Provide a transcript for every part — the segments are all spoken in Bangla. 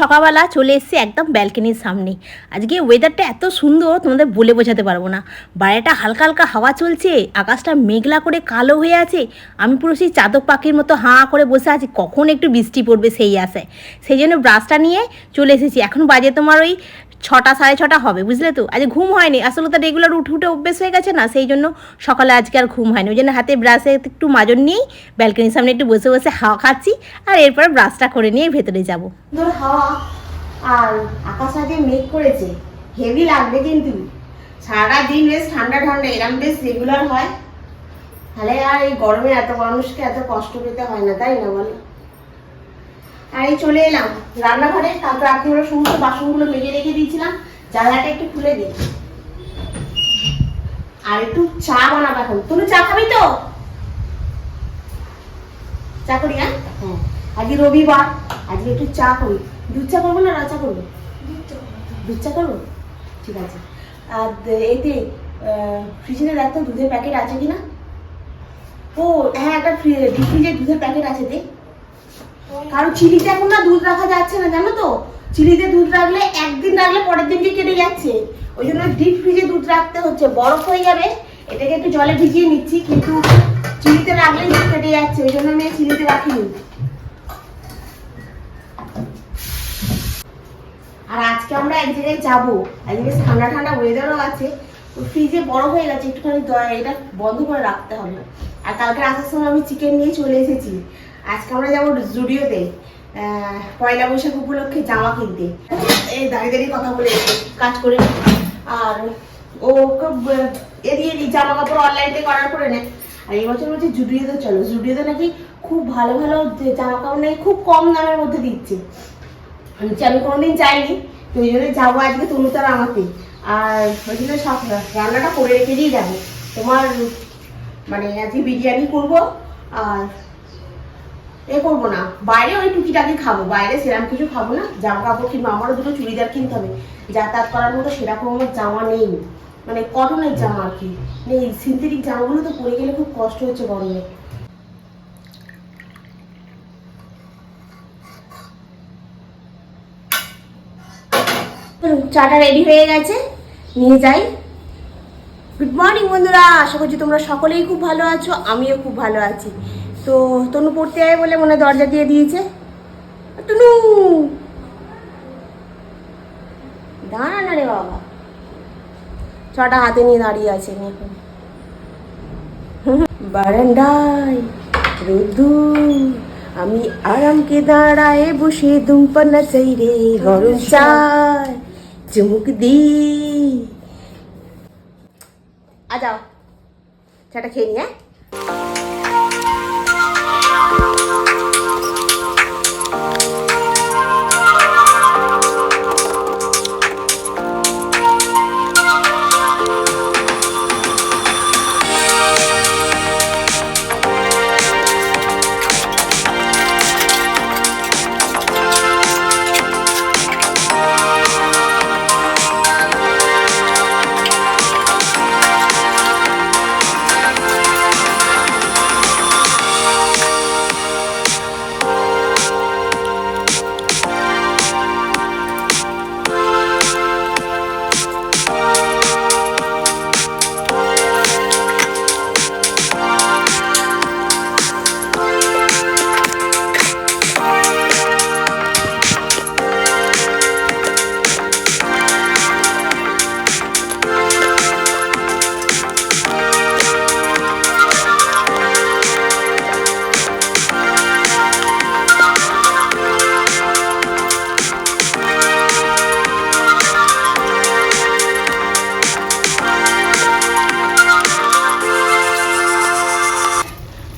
সকালবেলা চলে এসেছি একদম ব্যালকনির সামনে। আজকে ওয়েদারটা এত সুন্দর, তোমাদের বলে বোঝাতে পারব না। বাইরেটা হালকা হালকা হাওয়া চলছে, আকাশটা মেঘলা করে কালো হয়ে আছে। আমি পুরো সেই চাদক পাখির মতো হাঁ করে বসে আছি, কখন একটু বৃষ্টি পড়বে সেই আশায়। সেই জন্য ব্রাশটা নিয়ে চলে এসেছি। এখন বাজে তোমার ওই ছটা, সাড়ে ছটা হবে, বুঝলে তো? আজ ঘুম হয়নি। আসলে তো রেগুলার উঠে উঠে অভ্যেস হয়ে গেছে না, সেই জন্য সকালে আজকে আর ঘুম হয়নি। ওই জন্য হাতে ব্রাশে একটু মাজন নিয়েই ব্যালকনির সামনে একটু বসে বসে হাওয়া খাচ্ছি আর এরপরে ব্রাশটা করে নিয়ে ভেতরে যাব। সুন্দর হাওয়া আর আকাশ আজকে মেঘ করেছে হেভি লাগবে কিন্তু। সারা দিন বেশ ঠান্ডা ঠান্ডা, এরম বেশ রেগুলার হয়। তাহলে আর এই গরমে এত মানুষকে এত কষ্ট পেতে হয় না, তাই না বলো? আর এই চলে এলাম। রান্নাঘরে কালকে রাত্রে ওরা সমস্ত বাসনগুলো মেজে রেখে দিয়েছিলাম। জানলাটা একটু খুলে দিই। আর একটু চা বানাবো এখন। তুমি চা খাবি তো? চা করি হ্যাঁ? হ্যাঁ। আজকে রবিবার আজকে একটু চা করি। দুধ চা করব না রা চা করব? দুধ চা করব। ঠিক আছে। আর এতে ফ্রিজে দেখ তো দুধের প্যাকেট আছে কিনা? ও হ্যাঁ একটা ফ্রিজে দুধের প্যাকেট আছে দে। কারণ চিলিতে এখন না দুধ রাখা যাচ্ছে না, জানো তো? চিলিতে দুধ রাখলে একদিন রাখলে পরের দিনকে কেটে যাচ্ছে। ওই জন্য ডিপ ফ্রিজে দুধ রাখতে হচ্ছে, বরফ হয়ে যাবে, এটাকে একটু জলে ভিজিয়ে নিচ্ছি, কিন্তু চিলিতে রাখলে দুধ কেটে যাচ্ছে, ওই জন্য আমি চিলিতে রাখিনি। আর আজকে আমরা এক জায়গায় যাব বেশ ঠান্ডা ঠান্ডা ওয়েদারও আছে ফ্রিজে বড় হয়ে গেছে, একটুখানি এটা বন্ধ করে রাখতে হবে। আর কালকে আসার সময় আমি চিকেন নিয়ে চলে এসেছি। আজকে আমরা যাব জুডিওতে পয়লা বৈশাখ উপলক্ষে জামা কিনতে। এই দাঁড়িয়ে দাঁড়িয়ে কথা বলে কাজ করে আর ও ওকে ব- এ দিয়ে দিই জামা কাপড় অনলাইনে করার করে নেয়। আর এই বছর বলছে জুডিওতে চলো। জুডিওতে নাকি খুব ভালো ভালো জামা কাপড় নাকি খুব কম দামের মধ্যে দিচ্ছে। আমি আমি কোনোদিন যাইনি, তো ওই জন্য যাব আজকে তনুতার আমাকে। আর ওই জন্য সব রান্নাটা করে রেখে দিয়ে যাব। তোমার মানে আজকে বিরিয়ানি করব, আর এ করব না। বাইরে ওই টুকিটাকি খাব। বাইরে সেরকম কিছু খাব না। জামা কাপড় কিনবো, আমারও দুটো চুড়িদার কিনতে হবে। যাতায়াত করার মতো সেরকম আমার জামা নেই। মানে কটনের জামা আর কি। নেই সিনথেটিক জামাগুলো তো পরে গেলে খুব কষ্ট হচ্ছে গরমে। চাটা রেডি হয়ে গেছে। নিয়ে যাই। গুড মর্নিং বন্ধুরা, আশা করছি তোমরা সকলেই খুব ভালো আছো, আমিও খুব ভালো আছি। তো তনু পড়তে আয় বলে মনে হয় দরজা দিয়ে দিয়েছে। তনু! দাঁড়া না রে বাবা। ছটা হাতে নিয়ে দাঁড়িয়ে আছে এখন। বারান্দায় রোদ্দুর আমি আরামকে দাঁড়ায় বসে দুম্পানা চাই রে, গরম চায় চুমুক দি আ যাও, চাটা খেয়ে নি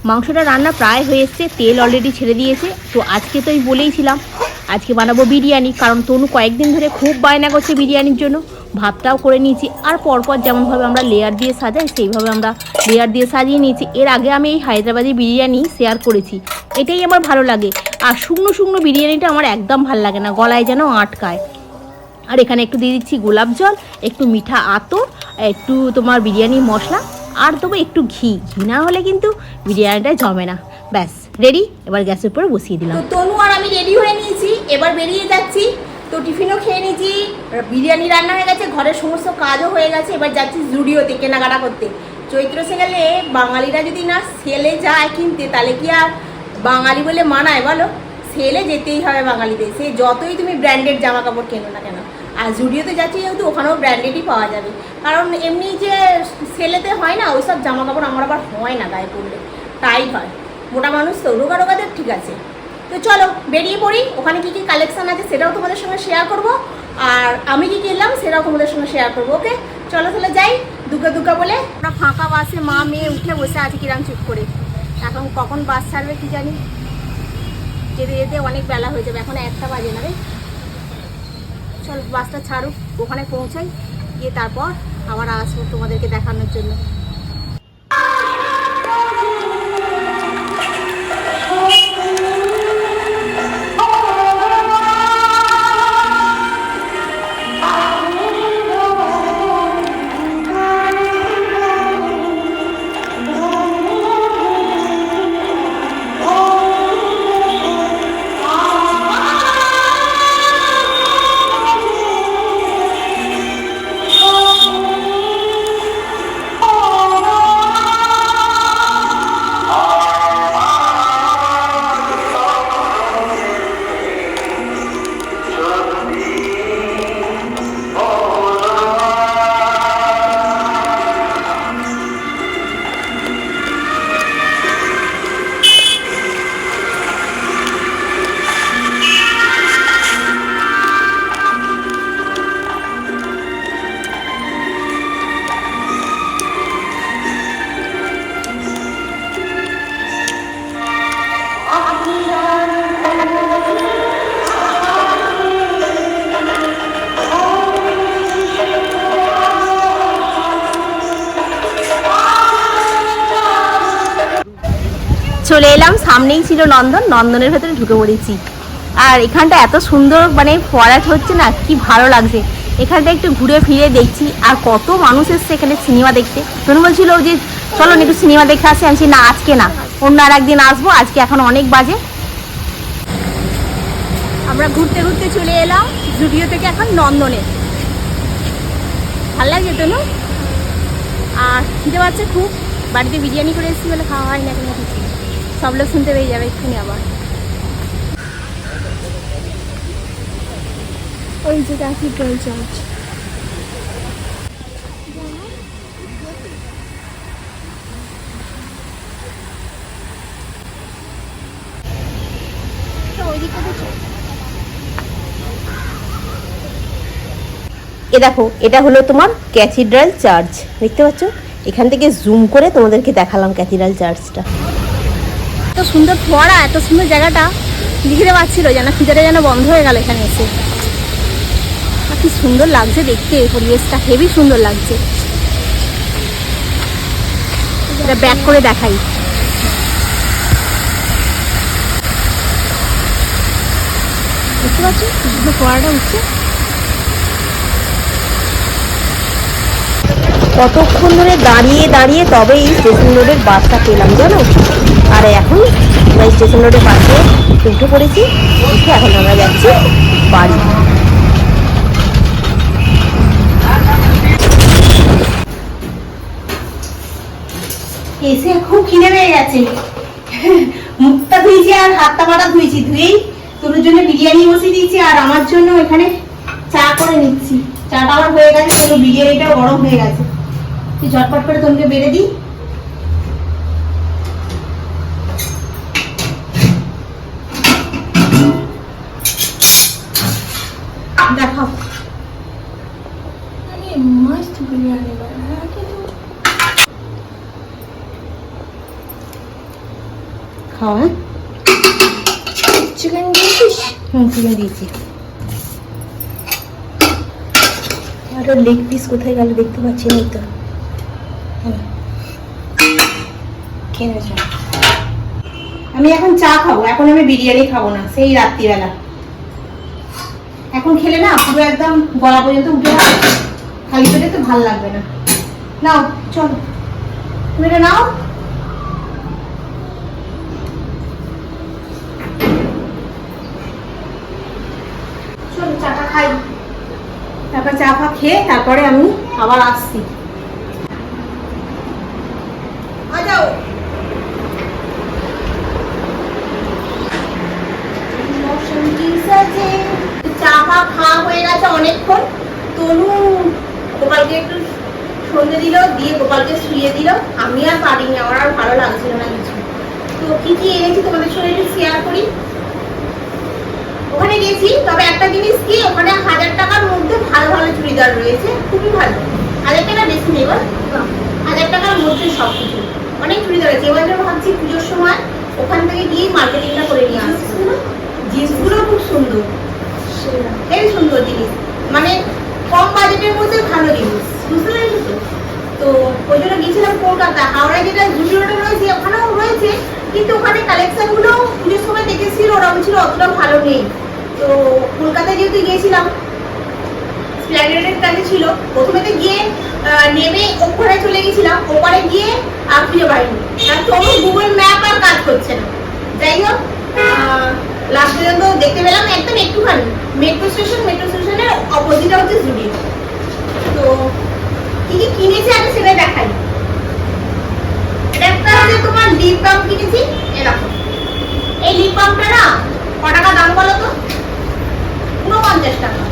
মাংসটা রান্না প্রায় হয়ে এসছে, তেল অলরেডি ছেড়ে দিয়েছে, তো আজকে তো আমি বলেইছিলাম আজকে বানাবো বিরিয়ানি, কারণ তনু কয়েকদিন ধরে খুব বায়না করছে বিরিয়ানির জন্য, ভাতটাও করে নিয়েছি, আর পরপর যেমনভাবে আমরা লেয়ার দিয়ে সাজাই, সেইভাবে আমরা লেয়ার দিয়ে সাজিয়ে নিয়েছি। এর আগে আমি এই হায়দ্রাবাদি বিরিয়ানি শেয়ার করেছি, এটাই আমার ভালো লাগে, আর শুকনো শুকনো বিরিয়ানিটা আমার একদম ভালো লাগে না, গলায় যেন আটকায়। আর এখানে একটু দিয়ে দিচ্ছি গোলাপ জল, একটু মিঠা আতর, একটু তোমার বিরিয়ানি মশলা আর দেবো একটু ঘি। ঘি না হলে কিন্তু বিরিয়ানিটা জমে না। ব্যাস রেডি এবার গ্যাসের উপরে বসিয়ে দিলাম। তনু আর আমি রেডি হয়ে নিয়েছি। এবার বেরিয়ে যাচ্ছি। তো টিফিনও খেয়ে নিয়েছি। বিরিয়ানি রান্না হয়ে গেছে ঘরের সমস্ত কাজও হয়ে গেছে। এবার যাচ্ছি জুডিওতে, কেনাকাটা করতে। চৈত্র সেখানে বাঙালিরা যদি না সেলে যায় কিনতে, তাহলে কি আর বাঙালি বলে মানায় বলো? সেলে যেতেই হবে বাঙালিদের। সে যতই তুমি ব্র্যান্ডেড জামা কাপড় কেনো না কেন। আর জুডিওতে যাচ্ছি যেহেতু ওখানেও ব্র্যান্ডেডই পাওয়া যাবে। কারণ এমনি যে সেলেতে হয় না ওই সব জামা কাপড় আমার আবার হয় না গায়ে পড়লে। তাই হয়। মোটা মানুষ তো রোগা রোগাদের ঠিক আছে। তো চলো, বেরিয়ে পড়ি। ওখানে কি কি কালেকশান আছে সেটাও তোমাদের সঙ্গে শেয়ার করব। আর আমি কি কিনলাম সেটাও তোমাদের সঙ্গে শেয়ার করব ওকে চলো তাহলে যাই দুর্গা দুর্গা বলে। আমরা ফাঁকা বাসে মা মেয়ে উঠে বসে আছি কিরাম চুপ করে। এখন কখন বাস ছাড়বে কি জানি? যেতে যেতে অনেক বেলা হয়ে যাবে। এখন একটা বাজে না রে। চল বাসটা ছাড়ুক ওখানে পৌঁছাই গিয়ে তারপর আবার আসব তোমাদেরকে দেখানোর জন্য। চলে এলাম, সামনেই ছিল নন্দন, নন্দনের ভেতরে ঢুকে পড়েছি। আর এখানটা এত সুন্দর মানে ফরাট হচ্ছে না, কি ভালো লাগছে। এখানটা একটু ঘুরে ফিরে দেখছি, আর কত মানুষ এসছে এখানে সিনেমা দেখতে। তনু বলছিল যে, চলো একটু সিনেমা দেখে আসি। আমি না, আজকে না। অন্য আর একদিন আসব, আজকে এখন অনেক বাজে। আমরা ঘুরতে ঘুরতে চলে এলাম জুডিও থেকে এখন নন্দনে ভালো লাগছে তনু? আর খিদে পাচ্ছে খুব। বাড়িতে বিরিয়ানি করে এসেছি বলে খাওয়া হয় না কিছু সব লোক শুনতে পেয়ে যাবে এক্ষুনি আবার। ওই যে ক্যাথিড্রাল চার্চ এ দেখো, এটা হলো তোমার ক্যাথিড্রাল চার্চ দেখতে পাচ্ছ? এখান থেকে জুম করে তোমাদেরকে দেখালাম ক্যাথিড্রাল চার্চটা এত সুন্দর ফোয়ারা, এত সুন্দর জায়গাটা লিখতে পারছিল যেন খিদাটা যেন বন্ধ হয়ে গেল এখানে এসে। কি সুন্দর লাগছে দেখতে পরিবেশটা হেভি সুন্দর লাগছে। এটা ব্যাক করে দেখাই। দেখতে পাচ্ছ? ফোয়ারাটা উঠছে। কতক্ষণ ধরে দাঁড়িয়ে দাঁড়িয়ে তবে এই স্টেশন রোডের বাসটা পেলাম, জানো? আর এখন স্টেশন রোডের বাসে উঠে পড়েছি, উঠে এখন আমরা যাচ্ছি বাড়ি। এসে খুব খিদে পেয়ে গেছে। মুখটা ধুয়েছি আর হাতটা পাটা ধুয়েছি ধুয়েই তোর জন্য বিরিয়ানি বসিয়ে দিয়েছি আর আমার জন্য এখানে চা করে নিচ্ছি। চাটা আমার হয়ে গেছে তোর বিরিয়ানিটাও গরম হয়ে গেছে। তুই ঝটপট করে তোমাকে বেড়ে দিই। হ্যাঁ, আর লেগ পিস কোথায় গেল দেখতে পাচ্ছি না তো হ্যাঁ। আমি এখন চা খাব এখন আমি বিরিয়ানি খাব না সেই রাত্রিবেলা। এখন খেলে না পুরো একদম গলা পর্যন্ত উঠে খালি পেটে তো ভালো লাগবে না। নাও চলো। তুমি এটা নাও। খাই। তারপর চা ফা খেয়ে তারপরে আমি আবার আসছি। চা ফা খাওয়া হয়ে গেছে অনেকক্ষণ। তনু গোপালকে একটু সন্ধে দিল দিয়ে গোপালকে শুয়ে দিল। আমি আর পারিনি আমার আর ভালো লাগছিল না কিছু। তো কি কি এনেছি তোমাদের সঙ্গে একটু শেয়ার করি। ওখানে গেছি, তবে একটা জিনিস কি, ওখানে হাজার টাকার মধ্যে ভালো ভালো চুড়িদার রয়েছে, খুবই ভালো। হাজার টাকা বেশি নেই, বল। হাজার টাকার মধ্যে সব কিছু অনেক চুড়িদার আছে। এবার ভাবছি পুজোর সময় ওখান থেকে গিয়ে মার্কেটিংটা করে নিয়ে আসছি জিন্সগুলো খুব সুন্দর। এই সুন্দর জিনিস। মানে কম বাজেটের মধ্যে ভালো জিনিস। বুঝতে পেরেছ তো? তো ওই জন্য গেছিলাম কলকাতা। হাওড়ায় যেটা জুডিওটা রয়েছে, ওখানেও রয়েছে কিন্তু ওখানে কালেকশনগুলো পুজোর সময় দেখেছি ওরকম ছিল, অতটা ভালো নেই। তো কলকাতায় যেহেতু গিয়েছিলাম স্প্ল্যানেডের কাছে ছিল। প্রথমেতে গিয়ে আহ, নেমে ওখানে চলে গেছিলাম ওপারে গিয়ে আর খুঁজে পাইনি কারণ তখন গুগল ম্যাপ আর কাজ করছে না। যাই হোক লাস্ট পর্যন্ত দেখতে পেলাম একদম একটুখানি। মেট্রো স্টেশন মেট্রো স্টেশনের অপোজিটে হচ্ছে জুডিও তো কি কি কিনেছি আগে সেটা দেখাই। একটা হচ্ছে তোমার লিপ বাম কিনেছি এরকম। এই লিপ বামটা না ক দাম বলো তো? উনপঞ্চাশ টাকা।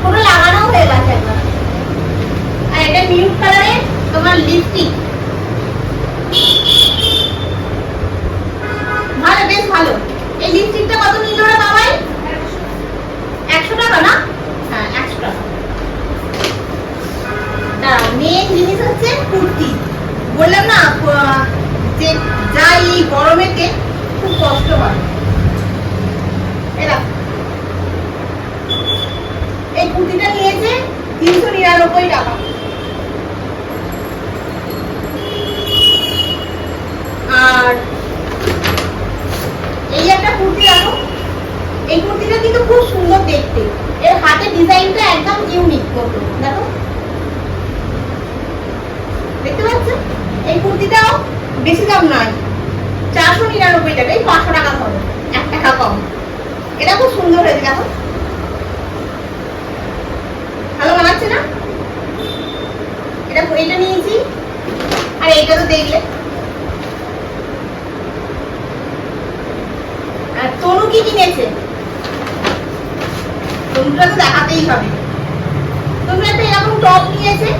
পুরো লাগানো হয়ে গেছে একবার। আর এটা মিউট কালারে তোমার লিপস্টিক ভালো, বেশ ভালো। এই লিপস্টিকটা কত নিল রে বাবাই একশো টাকা না? হ্যাঁ একশো টাকা। মেন জিনিস হচ্ছে কুর্তি। বললাম না যে যাই গরমেতে খুব কষ্ট হয়। এই কুর্তিটা নিয়েছে তিনশো নিরানব্বই টাকা। আর এই একটা কুর্তি দেখো। এই কুর্তিটা কিন্তু খুব সুন্দর দেখতে। এর হাতে ডিজাইনটা একদম ইউনিক মতো দেখো দেখতে পাচ্ছ এই কুর্তিটাও বেশি দাম নয় চারশো নিরানব্বই টাকা এই পাঁচশো টাকা কম এক টাকা কম এটা খুব সুন্দর হয়েছে, দেখো। ভালো বানাচ্ছে না? এটা এটা নিয়েছি। আর এইটা তো দেখলে। আর তনু কি কিনেছে? তনুটা তো দেখাতেই হবে। তনু একটা এরকম টপ নিয়েছে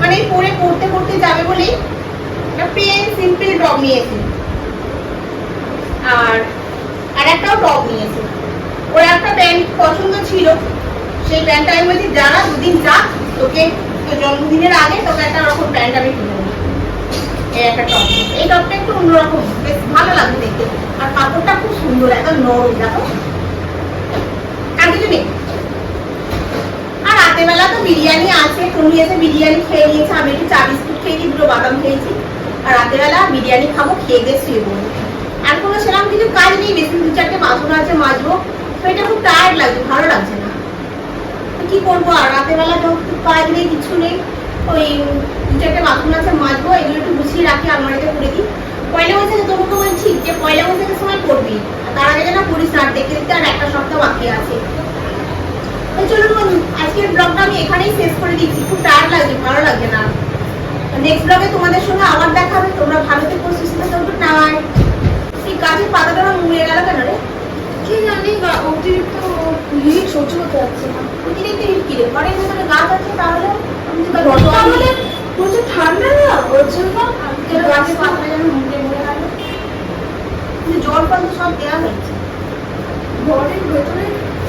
মানে পরে পড়তে পড়তে যাবে বলে একটা প্লেন সিম্পল টপ নিয়েছে। আর আর একটাও টপ নিয়েছে। ওর একটা প্যান্ট পছন্দ ছিল, সেই প্যান্টটা আমি বলছি যারা দুদিন যাক তোকে তোর জন্মদিনের আগে তোকে একটা রকম প্যান্ট আমি কিনে এই টপটা একটু অন্যরকম, বেশ ভালো লাগছে দেখতে। আর কাপড়টা খুব সুন্দর, একদম নরম, দেখো। আর কিছু নেই। তো বিরিয়ানি আছে, তুমি এসে বিরিয়ানি খেয়ে নিয়েছে, আমি একটু চা বিস্কুট খেয়েছি দুটো বাদাম খেয়েছি। আর রাতের বেলা বিরিয়ানি খাব, খেয়ে দিয়ে শুয়ে পড়ব। আর কোনো সেরকম কিছু কাজ নেই, বেশি দু চারটে বাসন আছে, মাজবো। তো খুব টায়ার্ড লাগছে, ভালো লাগছে না। কি করব, আর রাতের বেলা তো কাজ নেই, কিছু নেই। ওই দু চারটে বাসন আছে মাজবো, এগুলো একটু গুছিয়ে রাখি, আলমারিতে করে দিই। পয়লা বৈশাখে তোমাকে বলছি যে পয়লা বৈশাখের সময় করবি তার আগে যেন করিস না দেখতে দেখতে আর একটা সপ্তাহ বাকি আছে। তো চলুন আজকের ব্লগটা আমি এখানেই শেষ করে দিচ্ছি। খুব টায়ার্ড লাগছে, ভালো লাগছে না। নেক্সট ব্লগে তোমাদের সঙ্গে আবার দেখা হবে। তোমরা ভালো থেকো, সুস্থ থেকো নাই এই গাছের পাতাটা না মুড়ে গেল কেন রে? কি জানি অতিরিক্ত হিট সহ্য করতে পারছি না অতিরিক্ত হিট কি রে ঘরের ভেতরে গাছ আছে তাহলে তাহলে। প্রচুর ঠান্ডা না ওর জন্য গাছের পাতা যেন মুড়ে মুড়ে গেল জল তো সব দেওয়া হয়েছে ঘরের ভেতরে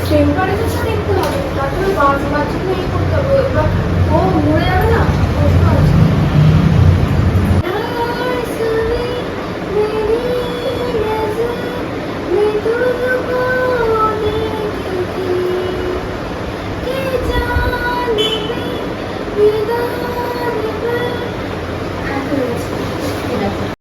টেম্পারেচারটা দেখতে হবে তারপরে বাচ্চা বাচ্চাকে এই করতে হবে এবার ও মরে যাবে না